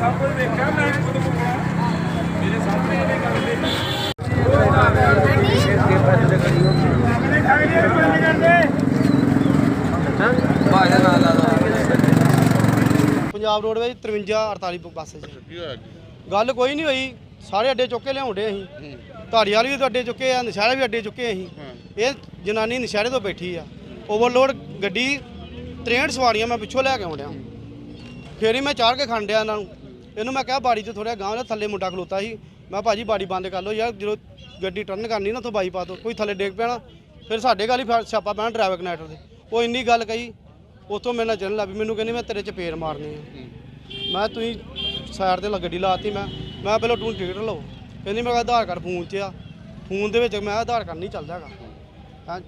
ਸਭ ਕੁਝ ਵੇਖਿਆ ਮੈਂ ਖੁਦ ਕੋਲ ਮੇਰੇ ਸਾਹਮਣੇ ਇਹਨੇ ਗੱਲ ਦੇ ਪੰਜਾਬ ਰੋਡਵੇਜ਼ 53 48 ਬੱਸ 'ਚ। ਗੱਲ ਕੋਈ ਨਹੀਂ ਹੋਈ। ਸਾਰੇ ਅੱਡੇ ਚੁੱਕੇ ਕੇ ਲਿਆਉਂਦੇ ਅਸੀਂ। ਧਾਰੀਵਾਲ ਵੀ ਅੱਡੇ ਚੁੱਕੇ ਆ, ਨਸ਼ਹਿਰਾ ਵੀ ਅੱਡੇ ਚੁੱਕੇ ਅਸੀਂ। ਇਹ ਜਨਾਨੀ ਨਸ਼ਹਿਰੇ ਤੋਂ ਬੈਠੀ ਆ। ਓਵਰਲੋਡ ਗੱਡੀ 63 ਸਵਾਰੀਆਂ ਮੈਂ ਪਿੱਛੋਂ ਲੈ ਕੇ ਆਉਂਦਿਆ ਫੇਰ ਹੀ ਮੈਂ ਚਾੜ ਕੇ ਖੰਡਿਆ ਇਹਨਾਂ ਨੂੰ। ਇਹਨੂੰ ਮੈਂ ਕਿਹਾ ਬਾੜੀ 'ਚ ਥੋੜਾ ਗਾਂਹ ਦੇ ਥੱਲੇ ਮੁੰਡਾ ਖਲੋਤਾ ਸੀ। ਮੈਂ ਭਾਜੀ ਬਾੜੀ ਬੰਦ ਕਰ ਲਓ ਯਾਰ, ਜਦੋਂ ਗੱਡੀ ਟਰਨ ਕਰਨੀ ਨਾ ਉੱਥੋਂ ਬਾਈਪਾਸ ਤੋਂ, ਕੋਈ ਥੱਲੇ ਡੇਗ ਪੈਣਾ ਫਿਰ ਸਾਡੇ ਗੱਲ ਹੀ ਫਿਰ ਸਿਆਪਾ ਪੈਣਾ ਡਰਾਈਵਰ ਕਨੈਕਟਰ ਦੇ ਉਹ ਇੰਨੀ ਗੱਲ ਕਹੀ, ਉੱਥੋਂ ਮੇਰੇ ਨਾਲ ਚੱਲਣ ਲੱਗ ਪਈ, ਮੈਨੂੰ ਕਹਿੰਦੀ ਮੈਂ ਤੇਰੇ 'ਚ ਪੇਰ ਮਾਰਨੀ ਆ। ਮੈਂ ਤੁਸੀਂ ਸਾਈਡ ਤੇ ਲ- ਗੱਡੀ ਲਾਤੀ, ਮੈਂ ਮੈਂ ਪਹਿਲਾਂ ਤੂੰ ਟਿਕਟ ਲਓ। ਕਹਿੰਦੀ ਮੇਰਾ ਆਧਾਰ ਕਾਰਡ ਫੋਨ 'ਚ ਆ। ਫੋਨ ਦੇ ਵਿੱਚ ਮੈਂ ਆਧਾਰ ਕਾਰਡ ਨਹੀਂ ਚੱਲਦਾ ਹੈਗਾ। ਹੈਂ,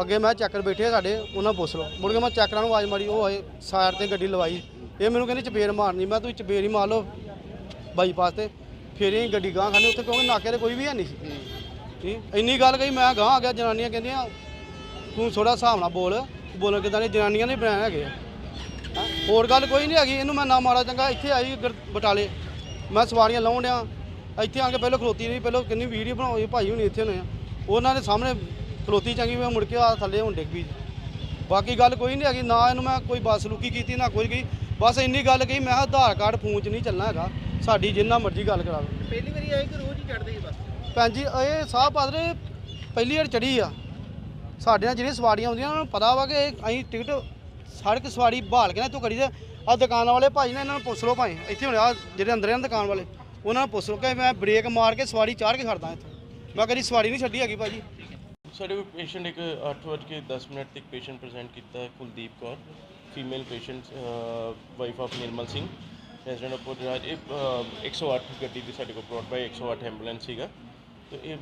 ਅੱਗੇ ਮੈਂ ਚੱਕਰ ਬੈਠੇ ਆ ਸਾਡੇ, ਉਹਨਾਂ ਪੁੱਛ ਲਓ। ਮੁੜ ਕੇ ਮੈਂ ਚੱਕਰਾਂ ਨੂੰ ਆਵਾਜ਼ ਮਾਰੀ, ਉਹ ਆਏ ਸਾਈਡ ਤੇ ਗੱਡੀ ਲਵਾਈ। ਇਹ ਮੈਨੂੰ ਕਹਿੰਦੀ ਚਪੇੜ ਮਾਰਨੀ। ਮੈਂ ਤੁਸੀਂ ਚਪੇੜ ਹੀ ਮਾਰ ਲਓ ਬਾਈਪਾਸ ਤੇ। ਫਿਰ ਇਹ ਗੱਡੀ ਗਾਂ ਖਾਣੀ ਉੱਥੇ ਕਿਉਂਕਿ ਨਾਕੇ ਤੇ ਕੋਈ ਵੀ ਹੈ ਨਹੀਂ ਸੀ। ਠੀਕ? ਇੰਨੀ ਗੱਲ ਕਹੀ, ਮੈਂ ਗਾਂ ਆ ਗਿਆ, ਜਨਾਨੀਆਂ ਕਹਿੰਦੀਆਂ, ਤੂੰ ਥੋੜਾ ਹਿਸਾਬ ਨਾਲ ਬੋਲ। ਬੋਲਣ ਕਿਦਾਂ ਨੇ ਜਨਾਨੀਆਂ ਨੇ ਬਣਾਇਆ ਹੈਗੇ ਆ। ਹੈਂ। ਹੋਰ ਗੱਲ ਕੋਈ ਨਹੀਂ ਹੈਗੀ। ਇਹਨੂੰ ਮੈਂ ਨਾ ਮਾਰਾ ਚੰਗਾ ਇੱਥੇ ਆਈ ਗੁਰ- ਬਟਾਲੇ। ਮੈਂ ਸਵਾਰੀਆਂ ਲਾਉਣ ਡਿਆ। ਇੱਥੇ ਆ ਕੇ ਪਹਿਲਾਂ ਖਲੋਤੀ ਰਹੀ। ਪਹਿਲਾਂ ਕਿੰਨੀ ਵੀਡੀਓ ਬਣਾਈ ਭਾਈ ਹੁਣੀ ਇੱਥੇ ਹੋਣੇ ਆ। ਉਹਨਾਂ ਦੇ ਸਾਹਮਣੇ ਖਲੋਤੀ ਚੰਗੀ, ਮੈਂ ਮੁੜ ਕੇ ਆ ਥੱਲੇ ਹੁਣ ਡਿੱਗ ਪਈ। ਬਾਕੀ ਗੱਲ ਕੋਈ ਨਹੀਂ ਹੈਗੀ। ਨਾ ਇਹਨੂੰ ਮੈਂ ਕੋਈ ਬਸਲੂਕੀ ਕੀਤੀ, ਨਾ ਕੋਈ ਗਈ। ਬਸ ਇੰਨੀ ਗੱਲ ਕਹੀ ਮੈਂ ਕਿਹਾ ਆਧਾਰ ਕਾਰਡ ਫੋਨ 'ਚ ਨਹੀਂ ਚੱਲਣਾ ਹੈਗਾ। ਸਾਡੀ ਜਿੰਨਾ ਮਰਜ਼ੀ ਗੱਲ ਕਰਾ ਲਓ। ਪਹਿਲੀ ਵਾਰੀ ਆਏ ਕਿ ਰੋਜ਼ ਹੀ ਚੜਦੇ ਹੀ ਬਸ? ਭੈਣ ਜੀ ਇਹ ਸਾਹ ਪਾਦਰੇ ਪਹਿਲੀ ਵਾਰ ਚੜੀ ਆ। ਸਾਡੇ ਨਾਲ ਜਿਹੜੀਆਂ ਸਵਾਰੀਆਂ ਆਉਂਦੀਆਂ ਉਹਨਾਂ ਨੂੰ ਪਤਾ ਵਾ ਕਿ ਇਹ ਅਸੀਂ ਟਿਕਟ ਸੜਕ ਸਵਾਰੀ ਬਹਾਲ ਕੇ ਨਾ ਇੱਥੋਂ ਕਰੀ ਦੇ ਆ ਦੁਕਾਨਾਂ ਵਾਲੇ ਭਾਈ ਨੇ ਇਹਨਾਂ ਨੂੰ ਪੁੱਛ ਲਓ ਭਾਈ ਇੱਥੇ ਹੁਣ ਆ ਜਿਹੜੇ ਅੰਦਰ ਆ ਨਾ ਦੁਕਾਨ ਵਾਲੇ ਉਹਨਾਂ ਨੂੰ ਪੁੱਛ ਲਓ ਕਿ ਮੈਂ ਬ੍ਰੇਕ ਮਾਰ ਕੇ ਸਵਾਰੀ ਚਾੜ ਕੇ ਖੜਦਾ ਇੱਥੋਂ। ਮੈਂ ਕਦੀ ਸਵਾਰੀ ਨਹੀਂ ਛੱਡੀ ਹੈਗੀ ਭਾਜੀ। ਸਾਡੇ ਕੋਲ ਪੇਸ਼ੈਂਟ ਇੱਕ 8 ਵਜੇ ਕੇ 10 ਮਿੰਟ ਤੱਕ ਪੇਸ਼ੈਂਟ ਪ੍ਰੈਜ਼ੈਂਟ ਕੀਤਾ ਹੈ Kuldeep Kaur. Female patient wife of Nirmal Singh resident of ਪੁਰਾਜ ਇਹ ਅਹ, 108 ਗੱਡੀ ਦੀ ਸਾਡੇ ਕੋਲ ਬ੍ਰੌਡ ਬਾਈ 108 ਐਂਬੂਲੈਂਸ ਸੀਗਾ। ਤੇ ਇਹ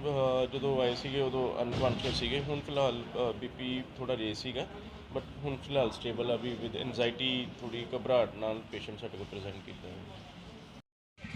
ਜਦੋਂ ਆਏ ਸੀਗੇ ਉਦੋਂ ਅਨਕੌਂਸ਼ੀਅਸ ਸੀਗੇ। ਹੁਣ ਫਿਲਹਾਲ ਬੀਪੀ ਥੋੜਾ ਰੇਜ਼ ਸੀਗਾ। ਬਟ ਹੁਣ ਫਿਲਹਾਲ ਸਟੇਬਲ ਆ ਵੀ ਵਿਦ ਐਂਜ਼ਾਈਟੀ ਥੋੜੀ ਘਬਰਾਹਟ ਨਾਲ ਪੇਸ਼ੈਂਟ ਸਾਡੇ ਕੋਲ ਪ੍ਰੈਜ਼ੈਂਟ ਕੀਤਾ ਹੈ